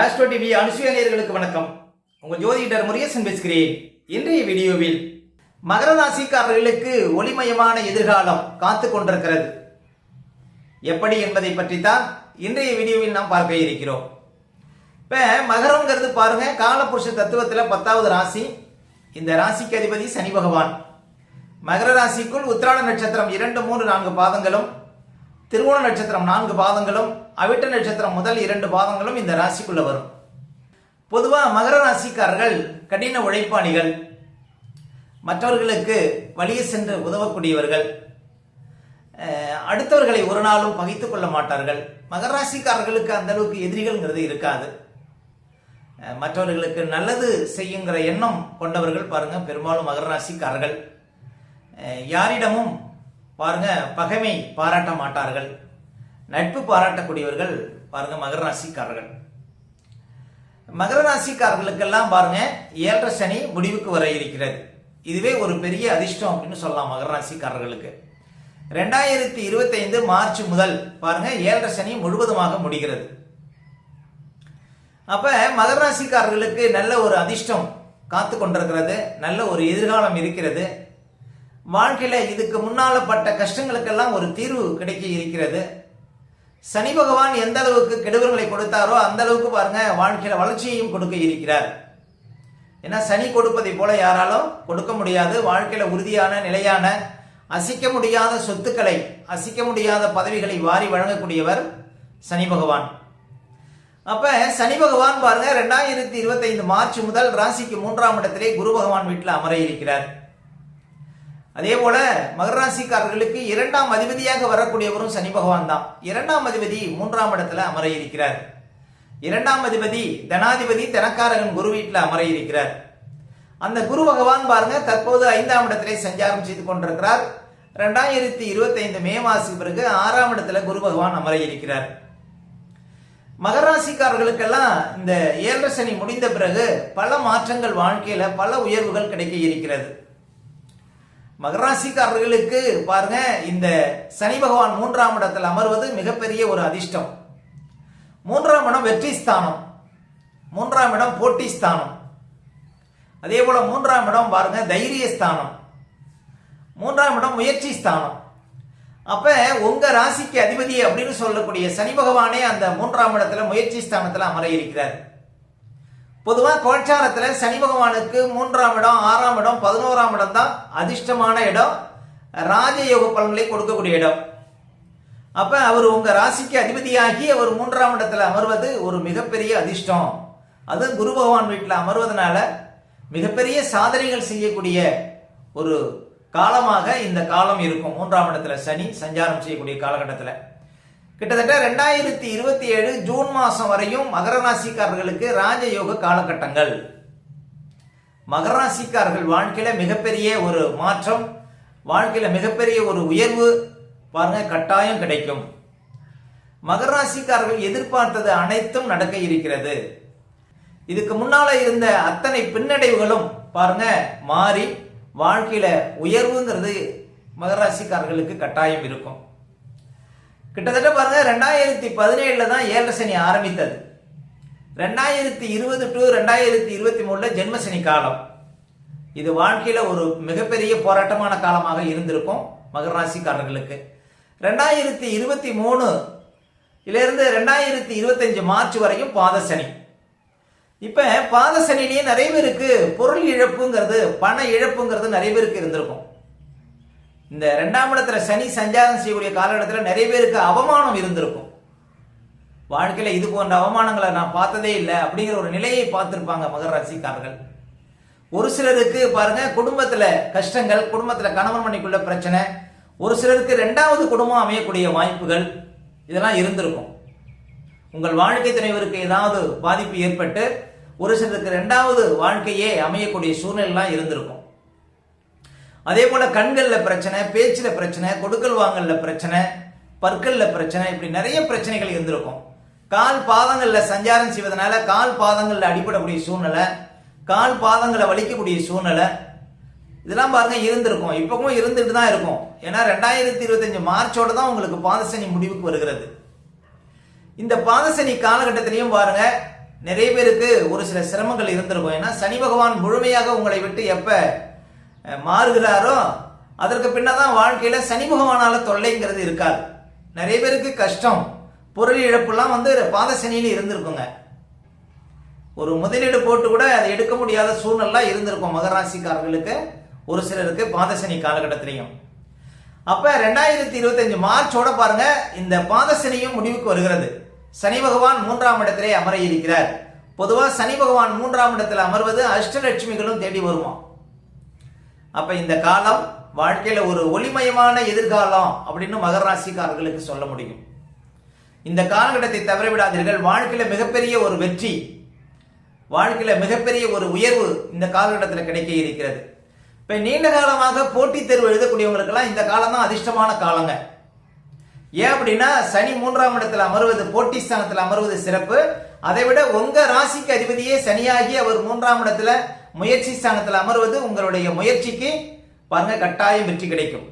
Astro TV அனுசுயநேயர்களுக்கு வணக்கம். உங்கள் ஜோதிடர் முருகேசன் பேசுகிறேன். இன்றைய வீடியோவில் மகர ராசிக்காரர்களுக்கு ஒளிமயமான எதிர்காலம் காத்து கொண்டிருக்கிறது. எப்படி என்பதை பற்றி தான் இன்றைய வீடியோவில் நாம் பார்க்க இருக்கிறோம். இப்போ மகரங்கிறது பாருங்க காலபுருஷ தத்துவத்தில் பத்தாவது ராசி. இந்த ராசிக்கு அதிபதி சனி பகவான். மகர ராசிக்குள் உத்திராட நட்சத்திரம் இரண்டு மூன்று நான்கு பாதங்களும் திருவோண நட்சத்திரம் நான்கு பாதங்களும் அவிட்ட நட்சத்திரம் முதல் இரண்டு பாதங்களும் இந்த ராசிக்குள்ள வரும். பொதுவாக மகர ராசிக்காரர்கள் கடின உழைப்பாளிகள். மற்றவர்களுக்கு வழியே சென்று உதவக்கூடியவர்கள். அடுத்தவர்களை ஒரு நாளும் பகைத்துக் கொள்ள மாட்டார்கள். மகர ராசிக்காரர்களுக்கு அந்த அளவுக்கு எதிரிகள்ங்கிறது இருக்காது. மற்றவர்களுக்கு நல்லது செய்யுங்கிற எண்ணம் கொண்டவர்கள் பாருங்க பெரும்பாலும் மகர ராசிக்காரர்கள். யாரிடமும் பாருங்க பகைமை பாராட்ட மாட்டார்கள். நட்பு பாராட்டக்கூடியவர்கள் பாருங்க மகர ராசிக்காரர்கள். மகர ராசிக்காரர்களுக்கெல்லாம் பாருங்க ஏழரை சனி முடிவுக்கு வர இருக்கிறது. இதுவே ஒரு பெரிய அதிர்ஷ்டம் அப்படின்னு சொல்லலாம் மகர ராசிக்காரர்களுக்கு. ரெண்டாயிரத்தி இருபத்தைந்து மார்ச் முதல் பாருங்க ஏழரை சனி முழுவதுமாக முடிகிறது. அப்ப மகர ராசிக்காரர்களுக்கு நல்ல ஒரு அதிர்ஷ்டம் காத்து கொண்டிருக்கிறது நல்ல ஒரு எதிர்காலம் இருக்கிறது. வாழ்க்கையில இதுக்கு முன்னால பட்ட கஷ்டங்களுக்கெல்லாம் ஒரு தீர்வு கிடைக்க இருக்கிறது. சனி பகவான் எந்த அளவுக்கு கெடுவர்களை கொடுத்தாரோ அந்த அளவுக்கு பாருங்க வாழ்க்கையில வளர்ச்சியையும் கொடுக்க இருக்கிறார். ஏன்னா சனி கொடுப்பதை போல யாராலும் கொடுக்க முடியாது. வாழ்க்கையில உறுதியான நிலையான அசிக்க முடியாத சொத்துக்களை அசிக்க முடியாத பதவிகளை வாரி வழங்கக்கூடியவர் சனி பகவான். அப்ப சனி பகவான் பாருங்க ரெண்டாயிரத்தி இருபத்தைந்து மார்ச் முதல் ராசிக்கு மூன்றாம் இடத்திலே குரு பகவான் வீட்டில் அமர இருக்கிறார். அதே போல மகராசிக்காரர்களுக்கு இரண்டாம் அதிபதியாக வரக்கூடியவரும் சனி பகவான் தான். இரண்டாம் அதிபதி மூன்றாம் இடத்துல அமர இருக்கிறார் இரண்டாம் அதிபதி தனாதிபதி தனக்காரகன் குரு வீட்டில் அமர இருக்கிறார் அந்த குரு பகவான் பாருங்க தற்போது ஐந்தாம் இடத்திலே சஞ்சாரம் செய்து கொண்டிருக்கிறார். ரெண்டாயிரத்தி இருபத்தைந்து மே மாசத்துக்கு பிறகு ஆறாம் இடத்துல குரு பகவான் அமர இருக்கிறார் மகராசிக்காரர்களுக்கெல்லாம் இந்த ஏழரை சனி முடிந்த பிறகு பல மாற்றங்கள் வாழ்க்கையில பல உயர்வுகள் கிடைக்க இருக்கிறது. மகராசிக்காரர்களுக்கு பாருங்க இந்த சனி பகவான் மூன்றாம் இடத்தில் அமர்வது மிகப்பெரிய ஒரு அதிர்ஷ்டம். மூன்றாம் இடம் வெற்றி ஸ்தானம். மூன்றாம் இடம் போட்டி ஸ்தானம். அதே போல மூன்றாம் இடம் பாருங்க தைரிய ஸ்தானம். மூன்றாம் இடம் முயற்சி ஸ்தானம். அப்ப உங்க ராசிக்கு அதிபதி அப்படின்னு சொல்லக்கூடிய சனி பகவானே அந்த மூன்றாம் இடத்துல முயற்சி ஸ்தானத்துல அமர இருக்கிறார். பொதுவாக கோட்சாரத்தில் சனி பகவானுக்கு மூன்றாம் இடம் ஆறாம் இடம் பதினோராம் இடம் தான் அதிர்ஷ்டமான இடம். ராஜயோக பலன்களை கொடுக்கக்கூடிய இடம். அப்ப அவர் உங்க ராசிக்கு அதிபதியாகி அவர் மூன்றாம் இடத்துல அமர்வது ஒரு மிகப்பெரிய அதிர்ஷ்டம். அது குரு பகவான் வீட்டில் அமர்வதனால மிகப்பெரிய சாதனைகள் செய்யக்கூடிய ஒரு காலமாக இந்த காலம் இருக்கும். மூன்றாம் இடத்துல சனி சஞ்சாரம் செய்யக்கூடிய காலகட்டத்தில். கிட்டத்தட்ட ரெண்டாயிரத்தி இருபத்தி ஏழு ஜூன் மாசம் வரையும் மகர ராசிக்காரர்களுக்கு ராஜயோக காலகட்டங்கள். மகர ராசிக்காரர்கள் வாழ்க்கையில மிகப்பெரிய ஒரு மாற்றம் வாழ்க்கையில மிகப்பெரிய ஒரு உயர்வு பாருங்க கட்டாயம் கிடைக்கும். மகர ராசிக்காரர்கள் எதிர்பார்த்தது அனைத்தும் நடக்க இருக்கிறது. இதுக்கு முன்னால இருந்த அத்தனை பின்னடைவுகளும் பாருங்க மாறி வாழ்க்கையில உயர்வுங்கிறது மகர ராசிக்காரர்களுக்கு கட்டாயம் இருக்கும். கிட்டத்தட்ட பாருங்க ரெண்டாயிரத்தி பதினேழுல தான் ஏழரை சனி ஆரம்பித்தது. ரெண்டாயிரத்தி இருபது டு ரெண்டாயிரத்தி இருபத்தி மூணுல ஜென்மசனி காலம். இது வாழ்க்கையில ஒரு மிகப்பெரிய போராட்டமான காலமாக இருந்திருக்கும் மகர ராசிக்காரர்களுக்கு. ரெண்டாயிரத்தி இருபத்தி மூணு இருந்து ரெண்டாயிரத்தி இருபத்தஞ்சு மார்ச் வரையும் பாதசனி இப்ப பாதசனிலேயே நிறைய பேருக்கு பொருள் இழப்புங்கிறது பண இழப்புங்கிறது நிறைய பேருக்கு இருந்திருக்கும். இந்த ரெண்டாம் இடத்துல சனி சஞ்சாரம் செய்யக்கூடிய காலகட்டத்தில் நிறைய பேருக்கு அவமானம் இருந்திருக்கும். வாழ்க்கையில் இது போன்ற அவமானங்களை நான் பார்த்ததே இல்லை அப்படிங்கிற ஒரு நிலையை பார்த்துருப்பாங்க மகர ராசிக்காரர்கள். ஒரு சிலருக்கு பாருங்க குடும்பத்தில் கஷ்டங்கள் குடும்பத்தில் கணவன் மணிக்குள்ள பிரச்சனை ஒரு சிலருக்கு ரெண்டாவது குடும்பம் அமையக்கூடிய வாய்ப்புகள் இதெல்லாம் இருந்திருக்கும். உங்கள் வாழ்க்கை துணைவருக்கு ஏதாவது பாதிப்பு ஏற்பட்டு ஒரு சிலருக்கு ரெண்டாவது வாழ்க்கையே அமையக்கூடிய சூழ்நிலைலாம் இருந்திருக்கும். அதே போல கண்களில் பிரச்சனை பேச்சில் பிரச்சனை கொடுக்கல் வாங்கலில் பிரச்சனை பற்களில் பிரச்சனை இப்படி நிறைய பிரச்சனைகள் இருந்திருக்கும். கால் பாதங்களில் சஞ்சாரம் செய்வதனால கால் பாதங்களில் அடிபடக்கூடிய சூழ்நிலை கால் பாதங்களை வலிக்கக்கூடிய சூழ்நிலை இதெல்லாம் பாருங்க இருந்திருக்கும். இப்பவும் இருந்துட்டு தான் இருக்கும். ஏன்னா ரெண்டாயிரத்தி இருபத்தஞ்சு மார்ச்சோட தான் உங்களுக்கு பாதசனி முடிவுக்கு வருகிறது. இந்த பாதசனி காலகட்டத்திலையும் பாருங்க நிறைய பேருக்கு ஒரு சில சிரமங்கள் இருந்திருக்கும். ஏன்னா சனி பகவான் முழுமையாக உங்களை விட்டு எப்போ மாறுகிறாரோ அதற்கு பின்னதான் வாழ்க்கையில சனி பகவானால தொல்லைங்கிறது இருக்காது. நிறைய பேருக்கு கஷ்டம் பொருள் இழப்புலாம் வந்து பாத சனியில இருந்திருக்குங்க. ஒரு முதலீடு போட்டு கூட அதை எடுக்க முடியாத சூழ்நிலை இருந்திருக்கும் மகராசிக்காரர்களுக்கு ஒரு சிலருக்கு பாதசனி காலகட்டத்திலையும். அப்ப ரெண்டாயிரத்தி இருபத்தஞ்சு மார்ச்சோட பாருங்க இந்த பாதசனியும் முடிவுக்கு வருகிறது. சனி பகவான் மூன்றாம் இடத்திலே அமர இருக்கிறார். பொதுவா சனி பகவான் மூன்றாம் இடத்தில் அமர்வது அஷ்டலட்சுமிகளும் தேடி வருவோம் அப்ப இந்த காலம் வாழ்க்கையில ஒரு ஒளிமயமான எதிர்காலம் அப்படின்னு மகர ராசிக்காரர்களுக்கு சொல்ல முடியும். இந்த காலகட்டத்தை தவற விடாதீர்கள் வாழ்க்கையில மிகப்பெரிய ஒரு வெற்றி வாழ்க்கையில மிகப்பெரிய ஒரு உயர்வு இந்த காலகட்டத்தில் கிடைக்க இருக்கிறது. இப்ப நீண்ட காலமாக போட்டித் தேர்வு எழுதக்கூடியவங்களுக்கெல்லாம் இந்த காலம் தான் அதிர்ஷ்டமான காலங்க. ஏன் அப்படின்னா சனி மூன்றாம் இடத்துல அமர்வது போட்டி ஸ்தானத்தில் அமர்வது சிறப்பு. அதை விட உங்க ராசிக்கு அதிபதியே சனியாகி அவர் மூன்றாம் இடத்துல முயற்சி ஸ்தானத்தில் அமர்வது உங்களுடைய முயற்சிக்கு பாருங்க கட்டாயம் வெற்றி கிடைக்கும்.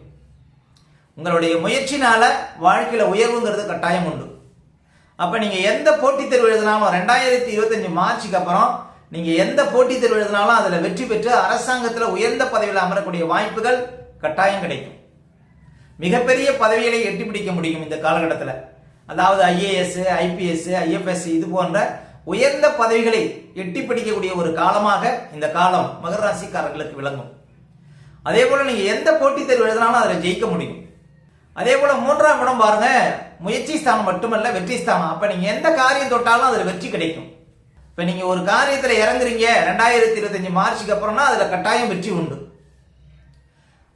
உங்களுடைய முயற்சினால வாழ்க்கையில உயர்வுங்கிறது கட்டாயம் உண்டு. அப்ப நீங்க எந்த போட்டித் தேர்வு எழுதினாலும் ரெண்டாயிரத்தி இருபத்தஞ்சு மார்ச்சுக்கு அப்புறம் நீங்க எந்த போட்டித் தேர்வு எழுதினாலும் அதுல வெற்றி பெற்று அரசாங்கத்தில் உயர்ந்த பதவியில் அமரக்கூடிய வாய்ப்புகள் கட்டாயம் கிடைக்கும். மிகப்பெரிய பதவிகளை எட்டி பிடிக்க முடியும் இந்த காலகட்டத்தில். அதாவது ஐஏஎஸ் ஐபிஎஸ் ஐஎஃப்எஸ் இது போன்ற உயர்ந்த பதவிகளை எட்டி பிடிக்கக்கூடிய ஒரு காலமாக இந்த காலம் மகர ராசிக்காரர்களுக்கு விளங்கும். அதே போல நீங்க எந்த போட்டித் தேர்வு எழுதினாலும் அதில் ஜெயிக்க முடியும். அதே போல மூன்றாம் இடம் பாருங்க முயற்சி ஸ்தானம் மட்டுமல்ல வெற்றி ஸ்தானம். அப்ப நீங்க எந்த காரியம் தொட்டாலும் அதுல வெற்றி கிடைக்கும். இப்ப நீங்க ஒரு காரியத்துல இறங்குறீங்க ரெண்டாயிரத்தி இருபத்தஞ்சு மார்ச்சுக்கு அப்புறம்னா அதுல கட்டாயம் வெற்றி உண்டு.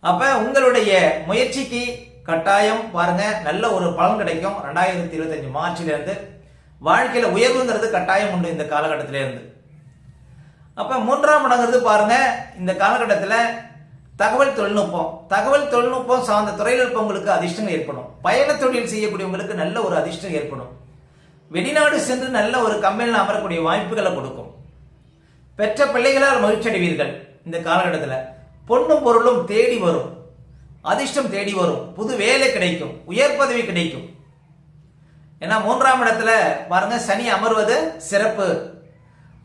அப்ப உங்களுடைய முயற்சிக்கு கட்டாயம் பாருங்க நல்ல ஒரு பலன் கிடைக்கும். ரெண்டாயிரத்தி இருபத்தஞ்சு மார்ச்ல இருந்து வாழ்க்கையில உயர்வுங்கிறது கட்டாயம் உண்டு இந்த காலகட்டத்தில இருந்து. அப்ப மூன்றாம் இடங்கிறது பாருங்க இந்த காலகட்டத்தில் தகவல் தொழில்நுட்பம். தகவல் தொழில்நுட்பம் சார்ந்த துறையில் உங்களுக்கு அதிர்ஷ்டம் ஏற்படும். பயண தொழில் செய்யக்கூடியவங்களுக்கு நல்ல ஒரு அதிர்ஷ்டம் ஏற்படும். வெளிநாடு சென்று நல்ல ஒரு கம்பெனியில் அமரக்கூடிய வாய்ப்புகளை கொடுக்கும். பெற்ற பிள்ளைகளால் மகிழ்ச்சி அடைவீர்கள் இந்த காலகட்டத்தில். பொண்ணும் பொருளும் தேடி வரும். அதிர்ஷ்டம் தேடி வரும். புது வேலை கிடைக்கும். உயர் பதவி கிடைக்கும். ஏன்னா மூன்றாம் இடத்துல பாருங்க சனி அமர்வது சிறப்பு.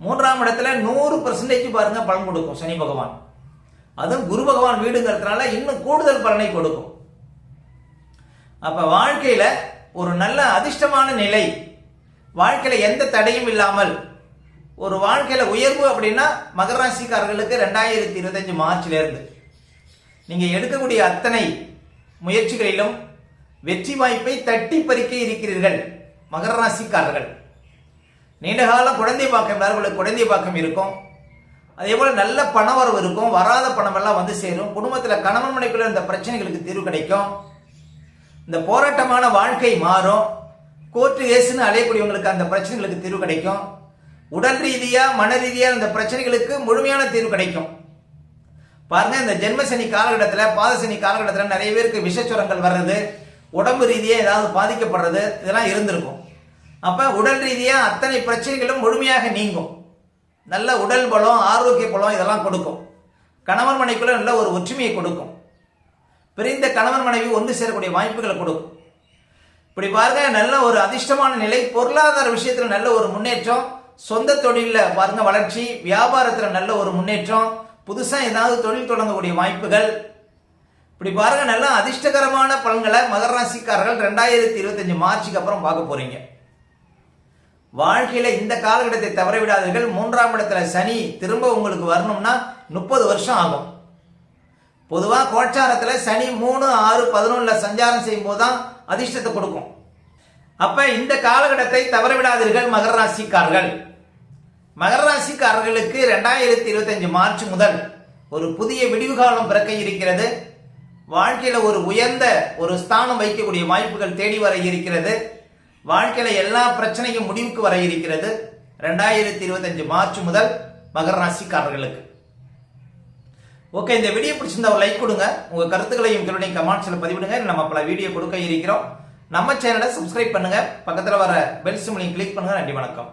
மூன்றாம் இடத்துல நூறு பர்சன்டேஜ் பாருங்க பலன் கொடுக்கும் சனி பகவான். அதுவும் குரு பகவான் வீடுங்கிறதுனால இன்னும் கூடுதல் பலனை கொடுக்கும். அப்ப வாழ்க்கையில ஒரு நல்ல அதிர்ஷ்டமான நிலை வாழ்க்கையில எந்த தடையும் இல்லாமல் ஒரு வாழ்க்கையில உயர்வு அப்படின்னா மகராசிக்காரர்களுக்கு ரெண்டாயிரத்தி இருபத்தஞ்சு மார்ச்ல இருந்து நீங்க எடுக்கக்கூடிய அத்தனை முயற்சிகளிலும் வெற்றி வாய்ப்பை தட்டி பறிக்க இருக்கிறீர்கள். மகர ராசிக்காரர்கள். நீண்டகாலம் குழந்தை பாக்கம் உங்களுக்கு குழந்தை பாக்கம் இருக்கும். அதே போல நல்ல பண வரவு இருக்கும். வராத பணம் எல்லாம் வந்து சேரும். குடும்பத்தில் கணவன் மனைக்குள்ள இந்த பிரச்சனைகளுக்கு தீர்வு கிடைக்கும். இந்த போராட்டமான வாழ்க்கை மாறும். கோர்ட்டு ஏசுன்னு அலையக்கூடியவங்களுக்கு அந்த பிரச்சனைகளுக்கு தீர்வு கிடைக்கும். உடல் ரீதியா மன ரீதியா இந்த பிரச்சனைகளுக்கு முழுமையான தீர்வு கிடைக்கும். பாருங்க இந்த ஜென்மசனி காலகட்டத்தில் பாதசனி காலகட்டத்தில் நிறைய பேருக்கு விஷச்சுரங்கள் வர்றது. உடம்பு ரீதியாக ஏதாவது பாதிக்கப்படுறது இதெல்லாம் இருந்திருக்கும். அப்போ உடல் ரீதியாக அத்தனை பிரச்சனைகளும் முழுமையாக நீங்கும். நல்ல உடல் பலம் ஆரோக்கிய பலம் இதெல்லாம் கொடுக்கும். கணவன் மனைக்குள்ள நல்ல ஒரு ஒற்றுமையை கொடுக்கும். பிரிந்த கணவன் மனைவி ஒன்று சேரக்கூடிய வாய்ப்புகளை கொடுக்கும். இப்படி பாருங்க நல்ல ஒரு அதிர்ஷ்டமான நிலை பொருளாதார விஷயத்தில் நல்ல ஒரு முன்னேற்றம் சொந்த தொழிலில் பாருங்க வளர்ச்சி வியாபாரத்தில் நல்ல ஒரு முன்னேற்றம் புதுசாக ஏதாவது தொழில் தொடங்கக்கூடிய வாய்ப்புகள் இப்படி பாருங்க நல்ல அதிர்ஷ்டகரமான பலன்களை மகர ராசிக்காரர்கள் ரெண்டாயிரத்தி இருபத்தஞ்சு மார்ச்சுக்கு அப்புறம் பார்க்க போறீங்க. வாழ்க்கையில இந்த காலகட்டத்தை தவற விடாதீர்கள். மூன்றாம் இடத்துல சனி திரும்ப உங்களுக்கு வரணும்னா முப்பது வருஷம் ஆகும். பொதுவாக கோட்சாரத்தில் சனி மூணு ஆறு பதினொன்னுல சஞ்சாரம் செய்யும் போதுதான் அதிர்ஷ்டத்தை கொடுக்கும். அப்ப இந்த காலகட்டத்தை தவற விடாதீர்கள் மகர ராசிக்காரர்கள். மகர ராசிக்காரர்களுக்கு ரெண்டாயிரத்தி இருபத்தஞ்சு மார்ச் முதல் ஒரு புதிய விடிவு காலம் பிறக்க இருக்கிறது. வாழ்க்கையில ஒரு உயர்ந்த ஒரு ஸ்தானம் வைக்கக்கூடிய வாய்ப்புகள் தேடி வர இருக்கிறது. வாழ்க்கையில எல்லா பிரச்சனையும் முடிவுக்கு வர இருக்கிறது. ரெண்டாயிரத்தி இருபத்தஞ்சு மார்ச் முதல் மகர ராசிக்காரர்களுக்கு. ஓகே இந்த வீடியோ பிடிச்சிருந்தா ஒரு லைக் கொடுங்க. உங்க கருத்துக்களையும் எங்களுடைய கமெண்ட்ஸ்ல பதிவிடுங்க. நம்ம பல வீடியோ கொடுக்க இருக்கிறோம். நம்ம சேனலை சப்ஸ்கிரைப் பண்ணுங்க. பக்கத்துல வர பெல் சிம்லையும் கிளிக் பண்ணுங்க. நன்றி வணக்கம்.